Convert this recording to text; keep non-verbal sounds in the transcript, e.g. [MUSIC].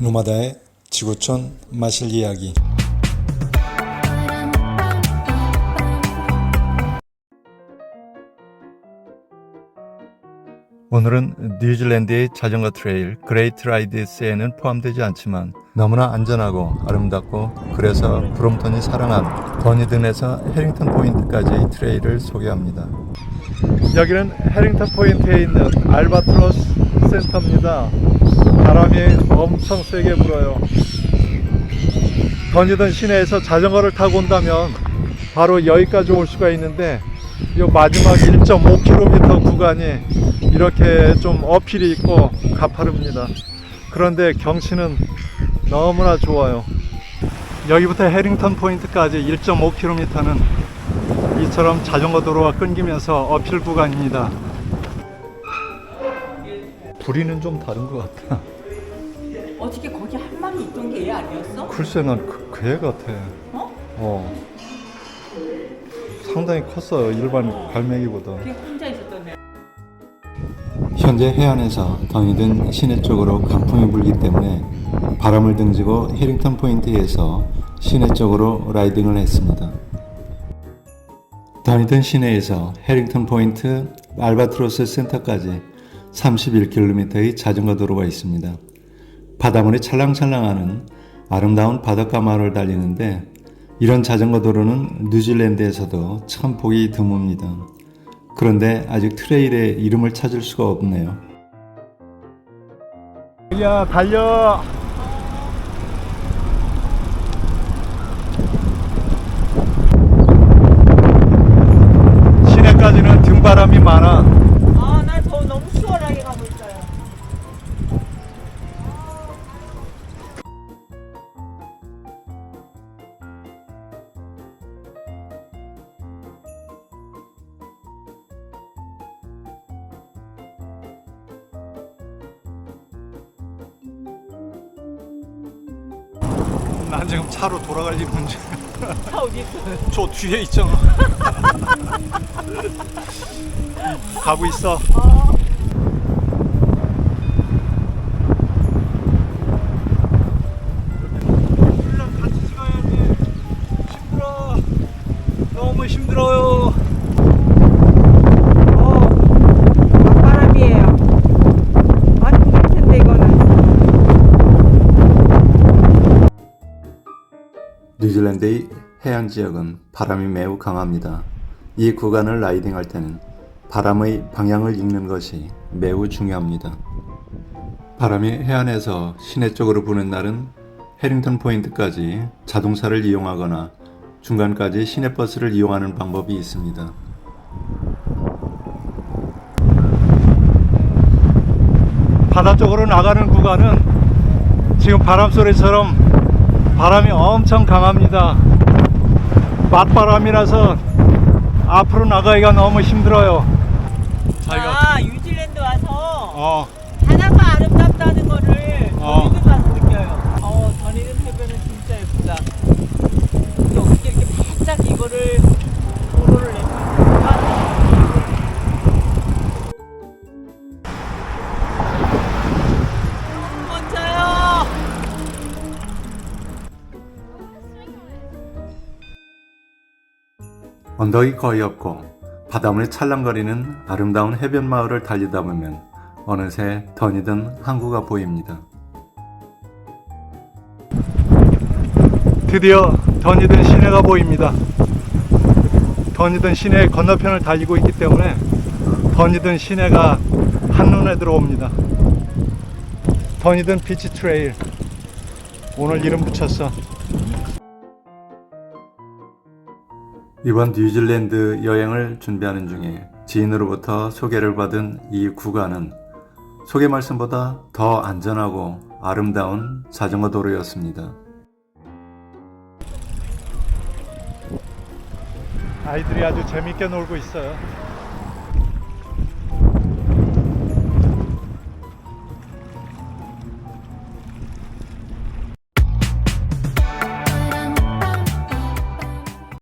노마다의 지구촌 마실 이야기 오늘은 뉴질랜드의 자전거 트레일 그레이트 라이드스에는 포함되지 않지만 너무나 안전하고 아름답고 그래서 브롬턴이 사랑한 버니든에서 해링턴 포인트까지 트레일을 소개합니다. 여기는 해링턴 포인트에 있는 알바트로스 센터입니다. 바람이 엄청 세게 불어요. 버니든 시내에서 자전거를 타고 온다면 바로 여기까지 올 수가 있는데 이 마지막 1.5km 구간이 이렇게 좀 어필이 있고 가파릅니다. 그런데 경치는 너무나 좋아요. 여기부터 해링턴 포인트까지 1.5km는 이처럼 자전거 도로가 끊기면서 어필 구간입니다. 부리는 좀 다른 것 같아. 어떻게 거기 한 마리 있던 게 얘 아니었어? 글쎄 난그 그애 같아. 어? 어. 상당히 컸어요. 일반 갈매기보다. 그게 혼자 있었던 애. 현재 해안에서 더니든 시내 쪽으로 강풍이 불기 때문에 바람을 등지고 해링턴 포인트에서 시내 쪽으로 라이딩을 했습니다. 더니든 시내에서 해링턴 포인트 알바트로스 센터까지 31km의 자전거 도로가 있습니다. 바닷물이 찰랑찰랑하는 아름다운 바닷가 마을을 달리는데 이런 자전거 도로는 뉴질랜드에서도 참 보기 드뭅니다. 그런데 아직 트레일의 이름을 찾을 수가 없네요. 야 달려. 시내까지는 등바람이 많아. 아, 난 지금 차로 돌아갈 일 문제. 차 어디 있어? [LAUGHS] 저 뒤에 있잖아. [LAUGHS] 가고 있어. 우 뉴질랜드의 해안 지역은 바람이 매우 강합니다. 이 구간을 라이딩할 때는 바람의 방향을 읽는 것이 매우 중요합니다. 바람이 해안에서 시내 쪽으로 부는 날은 해링턴 포인트까지 자동차를 이용하거나 중간까지 시내버스를 이용하는 방법이 있습니다. 바다 쪽으로 나가는 구간은 지금 바람 소리처럼 바람이 엄청 강합니다. 맞바람이라서 앞으로 나가기가 너무 힘들어요. 아, 뉴질랜드 와서 어, 언덕이 거의 없고 바닷물이 찰랑거리는 아름다운 해변 마을을 달리다 보면 어느새 더니든 항구가 보입니다. 드디어 더니든 시내가 보입니다. 더니든 시내 건너편을 달리고 있기 때문에 더니든 시내가 한눈에 들어옵니다. 더니든 비치 트레일 오늘 이름 붙였어. 이번 뉴질랜드 여행을 준비하는 중에 지인으로부터 소개를 받은 이 구간은 소개 말씀보다 더 안전하고 아름다운 자전거 도로였습니다. 아이들이 아주 재밌게 놀고 있어요.